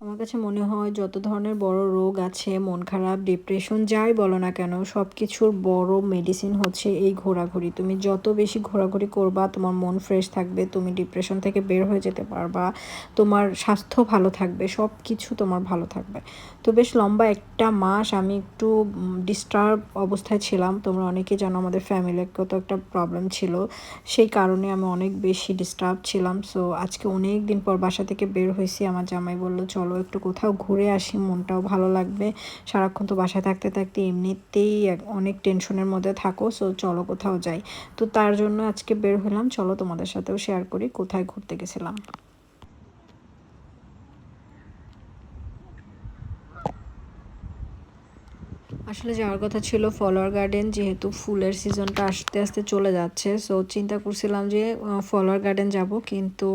আমার কাছে মনে হয় যত ধরনের বড় রোগ আছে, মন খারাপ ডিপ্রেশন যাই বলো না কেন সব কিছুর বড় মেডিসিন হচ্ছে এই ঘোরাঘুরি। তুমি যত বেশি ঘোরাঘুরি করবা, তোমার মন ফ্রেশ থাকবে, তুমি ডিপ্রেশন থেকে বের হয়ে যেতে পারবা, তোমার স্বাস্থ্য ভালো থাকবে সব কিছু তোমার ভালো থাকবে। তো বেশ লম্বা একটা মাস আমি একটু ডিস্টার্ব অবস্থায় ছিলাম। তোমরা অনেকে জানো আমাদের ফ্যামিলির কত একটা প্রবলেম ছিল। সেই কারণে আমি অনেক বেশি ডিস্টার্ব ছিলাম। সো আজকে অনেক দিন পর বাসা থেকে বের হয়েছি। আমার জামাই বলল, চলো একটু কোথাও ঘুরে আসি, মনটাও ভালো লাগবে। সারাক্ষণ তো বাসায় থাকতে থাকতে এমনিতেই অনেক টেনশনের মধ্যে থাকো, সো চলো কোথাও যাই। তো তার জন্য আজকে বের হলাম, চলো তোমাদের সাথেও শেয়ার করি, কোথায় ঘুরতে গেছিলাম। আসলে যাওয়ার কথা ছিল ফলোয়ার গার্ডেন যেহেতু ফুলের সিজনটা আস্তে আস্তে চলে যাচ্ছে সো চিন্তা করছিলাম যে ফলোয়ার গার্ডেন যাব কিন্তু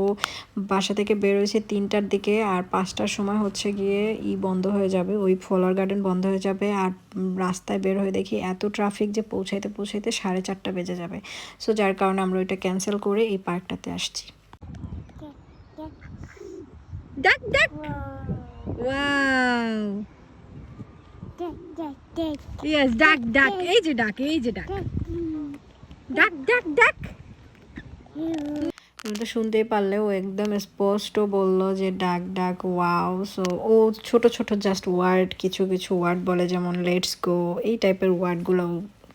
বাসা থেকে বেরোয়েছে তিনটার দিকে আর পাঁচটার সময় হচ্ছে গিয়ে ই বন্ধ হয়ে যাবে ওই ফলোয়ার গার্ডেন বন্ধ হয়ে যাবে আর রাস্তায় বের হয়ে দেখি এত ট্রাফিক যে পৌঁছাইতে পৌঁছাইতে সাড়ে চারটা বেজে যাবে সো যার কারণে আমরা ওইটা ক্যান্সেল করে এই পার্কটাতে আসছি ডাক ডাক ওয়াও ইয়েস ডাক ডাক এই যে ডাক এই যে ডাক ডাক ডাক ডাক তুমি তো শুনতেই পারলে ও একদম স্পষ্ট বলল যে ডাক ডাক ওয়াও সো ও ছোট ছোট জাস্ট ওয়ার্ড কিছু কিছু ওয়ার্ড বলে যেমন লেটস গো এই টাইপের ওয়ার্ডগুলো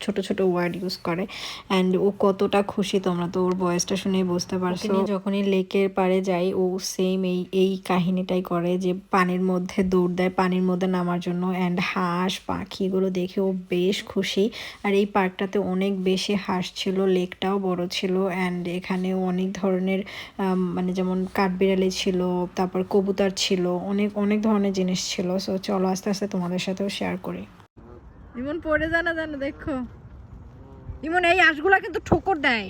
ছোট ছোট ওয়ার্ড ইউজ করে অ্যান্ড ও কতটা খুশি তোমরা তো ওর বয়সটা শুনেই বুঝতে পারছ। যখনই লেকের পাড়ে যাই ও সেম এই এই কাহিনীটাই করে যে পানির মধ্যে দৌড় দেয় পানির মধ্যে নামার জন্য অ্যান্ড হাঁস পাখিগুলো দেখে ও বেশ খুশি। আর এই পার্কটাতে অনেক বেশি হাঁস ছিল লেকটাও বড় ছিল অ্যান্ড এখানে অনেক ধরনের মানে যেমন কাঠবিড়ালি ছিল তারপর কবুতর ছিল অনেক অনেক ধরনের জিনিস ছিল। সো চলো আস্তে আস্তে তোমাদের সাথেও শেয়ার করি। ইমন পড়ে জানা জানো দেখো। ইমন এই আঁশগুলা কিন্তু ঠোকর দেয়।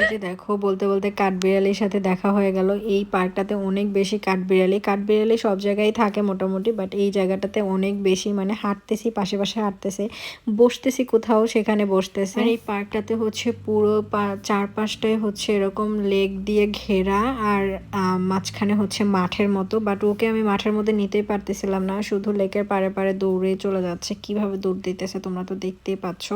এই যে দেখো, বলতে বলতে কাঠবিড়ালির সাথে দেখা হয়ে গেল। এই পার্কটাতে অনেক বেশি কাঠবিড়ালি। কাঠবিড়ালি সব জায়গায় থাকে মোটামুটি বাট এই জায়গাটাতে অনেক বেশি মানে হাঁটতেছি, পাশে পাশে হাঁটতেছে। বসতেছি কোথাও, সেখানে বসতেছে। আর এই পার্কটাতে হচ্ছে পুরো চারপাশটাই হচ্ছে এরকম লেক দিয়ে ঘেরা আর মাঝখানে হচ্ছে মাঠের মতো। বাট ওকে আমি মাঠের মধ্যে নিতেই পারতেছিলাম না। শুধু লেকের পারে পারে দৌড়ে চলে যাচ্ছে। কীভাবে দৌড় দিতেছে তোমরা তো দেখতেই পাচ্ছ।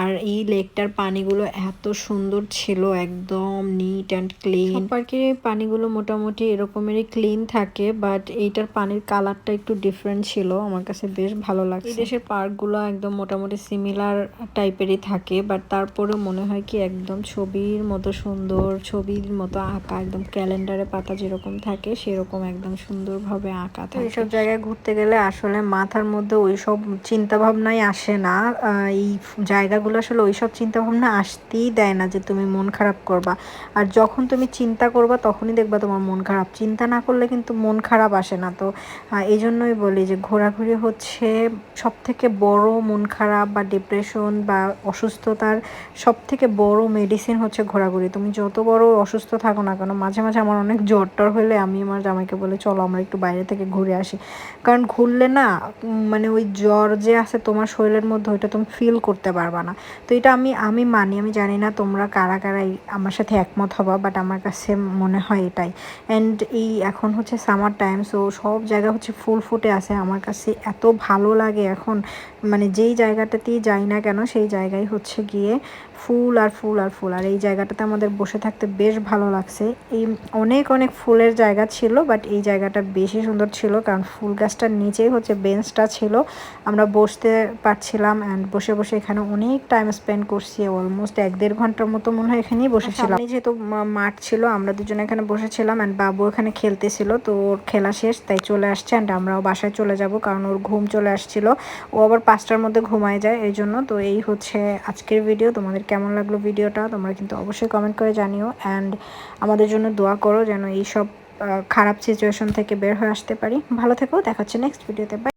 আর এই লেকটার পানিগুলো এত সুন্দর ছিল একদম নিট অ্যান্ড ক্লিন পার্কের পানিগুলো মোটামুটি এরকমেরই ক্লিন থাকে বাট এইটার পানির কালারটা একটু ডিফারেন্ট ছিল। আমার কাছে বেশ ভালো লাগছে। এই দেশের পার্কগুলো একদম মোটামুটি সিমিলার টাইপেরই থাকে বাট তারপরেও মনে হয় কি একদম ছবির মতো সুন্দর ছবির মতো আঁকা একদম ক্যালেন্ডারে পাতা যেরকম থাকে সেরকম একদম সুন্দরভাবে আঁকা থাকে। এইসব জায়গায় ঘুরতে গেলে আসলে মাথার মধ্যে ওইসব চিন্তা ভাবনাই আসে না। এই জায়গাগুলো আসলে ওইসব চিন্তা ভাবনা আসতেই দেয় না যে তুমি মন খারাপ খারাপ করবা। আর যখন তুমি চিন্তা করবা, তখনই দেখবা তোমার মন খারাপ। চিন্তা না করলে কিন্তু মন খারাপ আসে না। তো এই জন্যই বলি যে ঘোরাঘুরি হচ্ছে সব থেকে বড় মন খারাপ বা ডিপ্রেশন বা অসুস্থতার সব থেকে বড় মেডিসিন হচ্ছে ঘোরাঘুরি। তুমি যত বড় অসুস্থ থাকো না কেন, মাঝে মাঝে আমার অনেক জ্বর টর হলে আমি আমার জামাইকে বলে, চলো আমরা একটু বাইরে থেকে ঘুরে আসি। কারণ ঘুরলে না মানে ওই জ্বর যে আছে তোমার শরীরের মধ্যে, ওইটা তুমি ফিল করতে পারবা না। তো এটা আমি আমি মানি। আমি জানি না তোমরা কারা কারা আমার সাথে একমত হবা বাট আমার কাছে মনে হয় এটাই। অ্যান্ড এই এখন হচ্ছে সামার টাইম সো সব জায়গা হচ্ছে ফুল ফুটে আছে। আমার কাছে এত ভালো লাগে এখন মানে যেই জায়গাটাতেই যাই না কেন, সেই জায়গায় হচ্ছে গিয়ে ফুল আর ফুল আর ফুল। আর এই জায়গাটাতে আমাদের বসে থাকতে বেশ ভালো লাগছে। এই অনেক অনেক ফুলের জায়গা ছিল বাট এই জায়গাটা বেশি সুন্দর ছিল, কারণ ফুল গাছটার নিচেই হচ্ছে বেঞ্চটা ছিল। আমরা বসতে পারছিলাম অ্যান্ড বসে বসে এখানে অনেক টাইম স্পেন্ড করছি অলমোস্ট এক দেড় ঘণ্টার মতো মনে হয় এখানেই বসেছিলাম। যেহেতু মাঠ ছিল আমরা দুজনে এখানে বসেছিলাম অ্যান্ড বাবু এখানে খেলতেছিল তো ওর খেলা শেষ তাই চলে আসছে অ্যান্ড আমরাও বাসায় চলে যাব কারণ ওর ঘুম চলে আসছিল। ও আবার পাঁচটার মধ্যে ঘুমায় যায় এই জন্য তো এই হচ্ছে আজকের ভিডিও তোমাদের কেমন লাগল ভিডিওটা তোমরা কিন্তু অবশ্যই কমেন্ট করে জানিও অ্যান্ড আমাদের জন্য দোয়া করো যেন এই সব খারাপ সিচুয়েশন থেকে বের হয়ে আসতে পারি। ভালো থেকো দেখাচ্ছে নেক্সট ভিডিওতে বাই